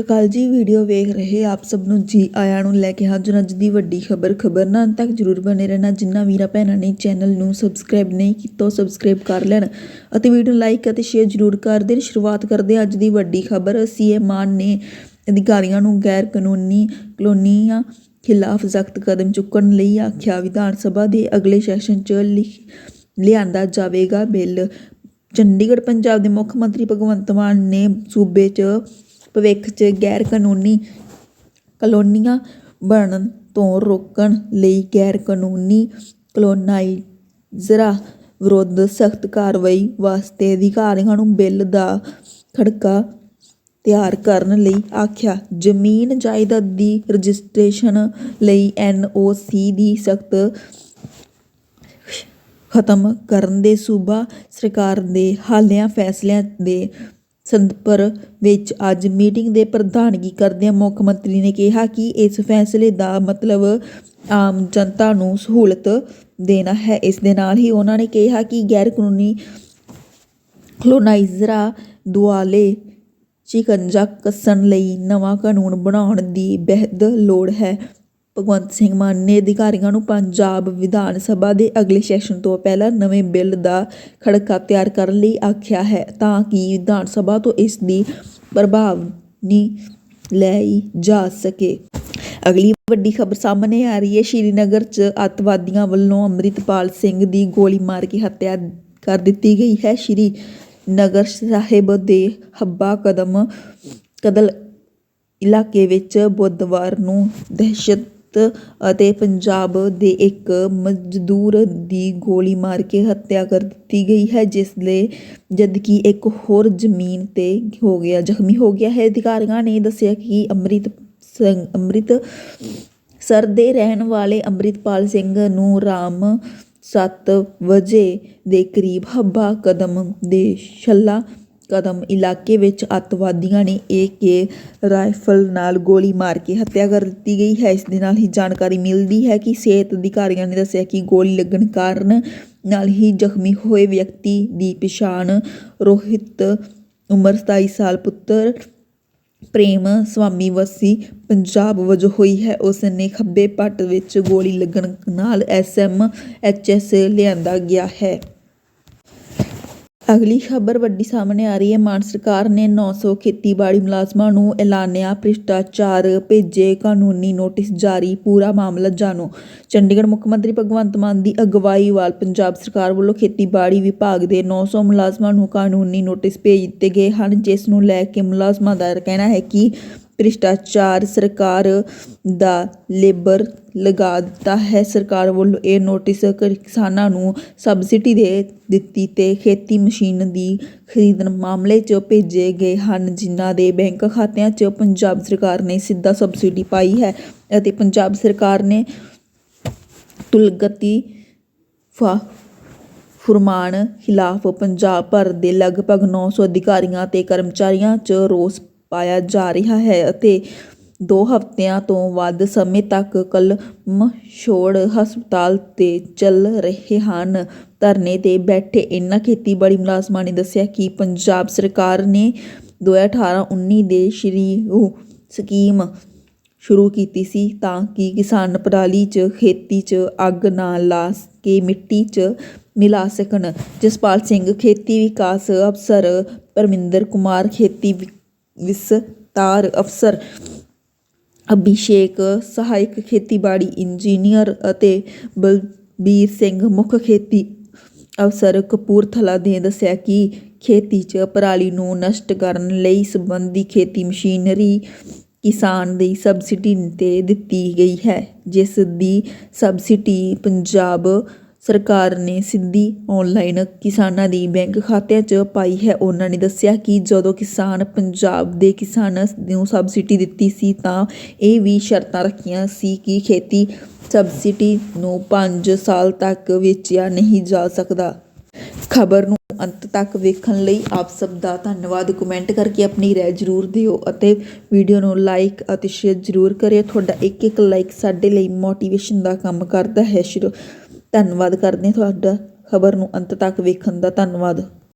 ਅਕਾਲ ਜੀ, ਵੀਡੀਓ ਵੇਖ ਰਹੇ ਆਪ ਸਭ ਨੂੰ ਜੀ ਆਇਆਂ ਨੂੰ ਲੈ ਕੇ ਹਾਜ਼ਰ ਹਾਂ। ਅੱਜ ਦੀ ਵੱਡੀ ਖਬਰ ਖਬਰ ਨਾਲ ਅੰਤ ਤੱਕ ਜਰੂਰ ਬਨੇ ਰਹਿਣਾ। ਜਿੰਨਾ ਵੀਰਾ ਭੈਣਾਂ ਨੇ ਚੈਨਲ ਨੂੰ ਸਬਸਕ੍ਰਾਈਬ ਨਹੀਂ ਕੀਤਾ, ਉਹ ਸਬਸਕ੍ਰਾਈਬ ਕਰ ਲੈਣ ਅਤੇ ਵੀਡੀਓ ਨੂੰ ਲਾਈਕ ਅਤੇ ਸ਼ੇਅਰ ਜਰੂਰ ਕਰ ਦੇਣ। ਸ਼ੁਰੂਆਤ ਕਰਦੇ ਅੱਜ ਦੀ ਵੱਡੀ ਖਬਰ। ਸੀਐਮ ਮਾਨ ਨੇ ਅਧਿਕਾਰੀਆਂ ਨੂੰ ਗੈਰ ਕਾਨੂੰਨੀ ਕਲੋਨੀਆਂ ਖਿਲਾਫ ਸਖਤ ਕਦਮ ਚੁੱਕਣ ਲਈ ਆਖਿਆ। ਵਿਧਾਨ ਸਭਾ ਦੇ ਅਗਲੇ ਸੈਸ਼ਨ 'ਚ ਲਿਖ- ਲਿਆਂਦਾ ਜਾਵੇਗਾ ਬਿੱਲ। ਚੰਡੀਗੜ੍ਹ ਪੰਜਾਬ ਦੇ ਮੁੱਖ ਮੰਤਰੀ ਭਗਵੰਤ ਮਾਨ ਨੇ ਸੂਬੇ 'ਚ ਭਵਿੱਖ 'ਚ ਗੈਰ ਕਾਨੂੰਨੀ ਕਲੋਨੀਆਂ ਬਣਨ ਤੋਂ ਰੋਕਣ ਲਈ ਗੈਰ ਕਾਨੂੰਨੀ ਕਲੋਨਾਈਜ਼ਰਾਂ ਵਿਰੁੱਧ ਸਖਤ ਕਾਰਵਾਈ ਵਾਸਤੇ ਅਧਿਕਾਰੀਆਂ ਨੂੰ ਬਿੱਲ ਦਾ ਖੜਕਾ ਤਿਆਰ ਕਰਨ ਲਈ ਆਖਿਆ। ਜ਼ਮੀਨ ਜਾਇਦਾਦ ਦੀ ਰਜਿਸਟ੍ਰੇਸ਼ਨ ਲਈ ਐਨ ਓ ਸੀ ਦੀ ਸਖਤ ਖਤਮ ਕਰਨ ਦੇ ਸੂਬਾ ਸਰਕਾਰ ਦੇ ਹਾਲੀਆ ਫੈਸਲਿਆਂ ਦੇ ਸੰਦਰਭ ਵਿੱਚ ਅੱਜ ਮੀਟਿੰਗ ਦੇ ਪ੍ਰਧਾਨਗੀ ਕਰਦਿਆਂ ਮੁੱਖ ਮੰਤਰੀ ਨੇ ਕਿਹਾ ਕਿ ਇਸ ਫੈਸਲੇ ਦਾ ਮਤਲਬ ਆਮ ਜਨਤਾ ਨੂੰ ਸਹੂਲਤ ਦੇਣਾ ਹੈ। ਇਸ ਦੇ ਨਾਲ ਹੀ ਉਹਨਾਂ ਨੇ ਕਿਹਾ ਕਿ ਗੈਰ ਕਾਨੂੰਨੀ ਕਲੋਨਾਈਜ਼ਰਾਂ ਦੁਆਲੇ ਸ਼ਿਕੰਜਾ ਕੱਸਣ ਲਈ ਨਵਾਂ ਕਾਨੂੰਨ ਬਣਾਉਣ ਦੀ ਬੇਹੱਦ ਲੋੜ ਹੈ। ਭਗਵੰਤ ਸਿੰਘ ਮਾਨ ਨੇ ਅਧਿਕਾਰੀਆਂ ਨੂੰ ਪੰਜਾਬ ਵਿਧਾਨ ਸਭਾ ਦੇ ਅਗਲੇ ਸੈਸ਼ਨ ਤੋਂ ਪਹਿਲਾਂ ਨਵੇਂ ਬਿੱਲ ਦਾ ਖੜਕਾ ਤਿਆਰ ਕਰਨ ਲਈ ਆਖਿਆ ਹੈ ਤਾਂ ਕਿ ਵਿਧਾਨ ਸਭਾ ਤੋਂ ਇਸ ਦੀ ਪ੍ਰਭਾਵਨੀ ਲਈ ਜਾ ਸਕੇ। ਅਗਲੀ ਵੱਡੀ ਖਬਰ ਸਾਹਮਣੇ ਆ ਰਹੀ ਹੈ। ਸ਼੍ਰੀਨਗਰ 'ਚ ਅੱਤਵਾਦੀਆਂ ਵੱਲੋਂ ਅੰਮ੍ਰਿਤਪਾਲ ਸਿੰਘ ਦੀ ਗੋਲੀ ਮਾਰ ਕੇ ਹੱਤਿਆ ਕਰ ਦਿੱਤੀ ਗਈ ਹੈ। ਸ਼੍ਰੀ ਨਗਰ ਸਾਹਿਬ ਦੇ ਹੱਬਾ ਕਦਮ ਕਦਲ ਇਲਾਕੇ ਵਿੱਚ ਬੁੱਧਵਾਰ ਨੂੰ ਦਹਿਸ਼ਤ ਅਤੇ ਪੰਜਾਬ ਦੇ ਇੱਕ ਮਜ਼ਦੂਰ ਦੀ ਗੋਲੀ ਮਾਰ ਕੇ ਹੱਤਿਆ ਕਰ ਦਿੱਤੀ ਗਈ ਹੈ, ਜਿਸ ਦੇ ਜਦਕਿ ਇੱਕ ਹੋਰ ਜ਼ਮੀਨ ਤੇ ਹੋ ਗਿਆ, ਜ਼ਖਮੀ ਹੋ ਗਿਆ ਹੈ। ਅਧਿਕਾਰੀਆਂ ਨੇ ਦੱਸਿਆ ਕਿ ਅੰਮ੍ਰਿਤ ਸਿੰਘ ਅੰਮ੍ਰਿਤ ਸਰ ਦੇ ਰਹਿਣ ਵਾਲੇ ਅੰਮ੍ਰਿਤਪਾਲ ਸਿੰਘ ਨੂੰ ਰਾਮ 7 ਵਜੇ ਦੇ ਕਰੀਬ ਹੱਬਾ ਕਦਮ ਦੇ ਛੱਲਾ ਕਦਮ ਇਲਾਕੇ ਵਿੱਚ ਅੱਤਵਾਦੀਆਂ ਨੇ ਏ ਕੇ ਰਾਈਫਲ ਨਾਲ ਗੋਲੀ ਮਾਰ ਕੇ ਹੱਤਿਆ ਕਰ ਦਿੱਤੀ ਗਈ ਹੈ। ਇਸ ਦੇ ਨਾਲ ਹੀ ਜਾਣਕਾਰੀ ਮਿਲਦੀ ਹੈ ਕਿ ਸਿਹਤ ਅਧਿਕਾਰੀਆਂ ਨੇ ਦੱਸਿਆ ਕਿ ਗੋਲੀ ਲੱਗਣ ਕਾਰਨ ਨਾਲ ਹੀ ਜ਼ਖਮੀ ਹੋਏ ਵਿਅਕਤੀ ਦੀ ਪਛਾਣ ਰੋਹਿਤ ਉਮਰ 27 ਸਾਲ ਪੁੱਤਰ ਪ੍ਰੇਮ ਸਵਾਮੀ ਵਸੀ ਪੰਜਾਬ ਵਜੋਂ ਹੋਈ ਹੈ। ਉਸ ਨੇ ਖੱਬੇ ਪੱਟ ਵਿੱਚ ਗੋਲੀ ਲੱਗਣ ਨਾਲ ਐਸਐਮ ਐਚਐਸ ਲਿਆਂਦਾ ਗਿਆ ਹੈ। ਅਗਲੀ ਖਬਰ ਵੱਡੀ ਸਾਹਮਣੇ ਆ ਰਹੀ ਹੈ। ਮਾਨ ਸਰਕਾਰ ਨੇ 900 ਖੇਤੀਬਾੜੀ ਮੁਲਾਜ਼ਮਾਂ ਨੂੰ ਐਲਾਨਿਆ ਭ੍ਰਿਸ਼ਟਾਚਾਰ, ਭੇਜੇ ਕਾਨੂੰਨੀ ਨੋਟਿਸ ਜਾਰੀ, ਪੂਰਾ ਮਾਮਲਾ ਜਾਣੋ। ਚੰਡੀਗੜ੍ਹ ਮੁੱਖ ਮੰਤਰੀ ਭਗਵੰਤ ਮਾਨ ਦੀ ਅਗਵਾਈ ਵਾਲ ਪੰਜਾਬ ਸਰਕਾਰ ਵੱਲੋਂ ਖੇਤੀਬਾੜੀ ਵਿਭਾਗ ਦੇ 900 ਮੁਲਾਜ਼ਮਾਂ ਨੂੰ ਕਾਨੂੰਨੀ ਨੋਟਿਸ ਭੇਜ ਦਿੱਤੇ ਗਏ ਹਨ, ਜਿਸ ਨੂੰ ਲੈ ਕੇ ਮੁਲਾਜ਼ਮਾਂ ਦਾ ਕਹਿਣਾ ਹੈ ਕਿ ਭ੍ਰਿਸ਼ਟਾਚਾਰ ਸਰਕਾਰ ਦਾ ਲੇਬਰ ਲਗਾ ਦਿੱਤਾ ਹੈ। ਸਰਕਾਰ ਵੱਲੋਂ ਇਹ ਨੋਟਿਸ ਕ- ਕਿਸਾਨਾਂ ਨੂੰ ਸਬਸਿਡੀ ਦੇ ਦਿੱਤੀ ਤੇ ਖੇਤੀ ਮਸ਼ੀਨ ਦੀ ਖਰੀਦਣ ਮਾਮਲੇ 'ਚ ਭੇਜੇ ਗਏ ਹਨ, ਜਿਨ੍ਹਾਂ ਦੇ ਬੈਂਕ ਖਾਤਿਆਂ 'ਚ ਪੰਜਾਬ ਸਰਕਾਰ ਨੇ ਸਿੱਧਾ ਸਬਸਿਡੀ ਪਾਈ ਹੈ ਅਤੇ ਪੰਜਾਬ ਸਰਕਾਰ ਨੇ ਤੁਲਗਤੀ ਫਾ ਫੁਰਮਾਨ ਖਿਲਾਫ ਪੰਜਾਬ ਭਰ ਦੇ ਲਗਭਗ 900 ਅਧਿਕਾਰੀਆਂ ਤੇ ਕਰਮਚਾਰੀਆਂ 'ਚ ਰੋਸ ਪਾਇਆ ਜਾ ਰਿਹਾ ਹੈ ਅਤੇ ਦੋ ਹਫ਼ਤਿਆਂ ਤੋਂ ਵੱਧ ਸਮੇਂ ਤੱਕ ਕਲਮ ਛੋੜ ਹਸਪਤਾਲ ਤੇ ਚੱਲ ਰਹੇ ਹਨ। ਧਰਨੇ ਤੇ ਬੈਠੇ ਇਨ੍ਹਾਂ ਖੇਤੀਬਾੜੀ ਮੁਲਾਜ਼ਮਾਂ ਨੇ ਦੱਸਿਆ ਕਿ ਪੰਜਾਬ ਸਰਕਾਰ ਨੇ 2018-19 ਦੇ ਸ਼੍ਰੀ ਸਕੀਮ ਸ਼ੁਰੂ ਕੀਤੀ ਸੀ ਤਾਂ ਕਿ ਕਿਸਾਨ ਪਰਾਲੀ 'ਚ, ਖੇਤੀ 'ਚ ਅੱਗ ਨਾ ਲਾ ਕੇ ਮਿੱਟੀ 'ਚ ਮਿਲਾ ਸਕਣ। ਜਸਪਾਲ ਸਿੰਘ, ਖੇਤੀ ਵਿਕਾਸ ਅਫਸਰ ਪਰਮਿੰਦਰ ਕੁਮਾਰ, ਖੇਤੀ ਵਿ- ਵਿਸਤਾਰ ਅਫਸਰ ਅਭਿਸ਼ੇਕ ਸਹਾਇਕ ਖੇਤੀਬਾੜੀ ਇੰਜੀਨੀਅਰ ਅਤੇ ਬਲਬੀਰ ਸਿੰਘ ਮੁੱਖ ਖੇਤੀ ਅਫਸਰ ਕਪੂਰਥਲਾ ਨੇ ਦੱਸਿਆ ਕਿ ਖੇਤੀ 'ਚ ਪਰਾਲੀ ਨੂੰ ਨਸ਼ਟ ਕਰਨ ਲਈ ਸੰਬੰਧੀ ਖੇਤੀ ਮਸ਼ੀਨਰੀ ਕਿਸਾਨ ਦੀ ਸਬਸਿਡੀ ਤੇ ਦਿੱਤੀ ਗਈ ਹੈ ਜਿਸ ਦੀ ਸਬਸਿਡੀ ਪੰਜਾਬ ਸਰਕਾਰ ਨੇ ਸਿੱਧੀ ਆਨਲਾਈਨ ਕਿਸਾਨਾਂ ਦੀ ਬੈਂਕ ਖਾਤਿਆਂ 'ਚ ਪਾਈ ਹੈ। ਉਹਨਾਂ ਨੇ ਦੱਸਿਆ ਕਿ ਜਦੋਂ ਕਿਸਾਨ ਪੰਜਾਬ ਦੇ ਕਿਸਾਨਾਂ ਨੂੰ ਸਬਸਿਡੀ ਦਿੱਤੀ ਸੀ ਤਾਂ ਇਹ ਵੀ ਸ਼ਰਤਾਂ ਰੱਖੀਆਂ ਸੀ ਕਿ ਖੇਤੀ ਸਬਸਿਡੀ ਨੂੰ 5 ਸਾਲ ਤੱਕ ਵੇਚਿਆ ਨਹੀਂ ਜਾ ਸਕਦਾ। ਖਬਰ ਨੂੰ ਅੰਤ ਤੱਕ ਵੇਖਣ ਲਈ ਆਪ ਸਭ ਦਾ ਧੰਨਵਾਦ। ਕਮੈਂਟ ਕਰਕੇ ਆਪਣੀ ਰਾਏ ਜ਼ਰੂਰ ਦਿਓ ਅਤੇ ਵੀਡੀਓ ਨੂੰ ਲਾਈਕ ਅਤੇ ਸ਼ੇਅਰ ਜ਼ਰੂਰ ਕਰਿਓ। ਤੁਹਾਡਾ ਇੱਕ ਇੱਕ ਲਾਈਕ ਸਾਡੇ ਲਈ ਮੋਟੀਵੇਸ਼ਨ ਦਾ ਕੰਮ ਕਰਦਾ ਹੈ। ਸ਼ੁਰੂ ਧੰਨਵਾਦ ਕਰਦੇ ਹਾਂ ਤੁਹਾਡਾ ਖਬਰ ਨੂੰ ਅੰਤ ਤੱਕ ਵੇਖਣ ਦਾ ਧੰਨਵਾਦ।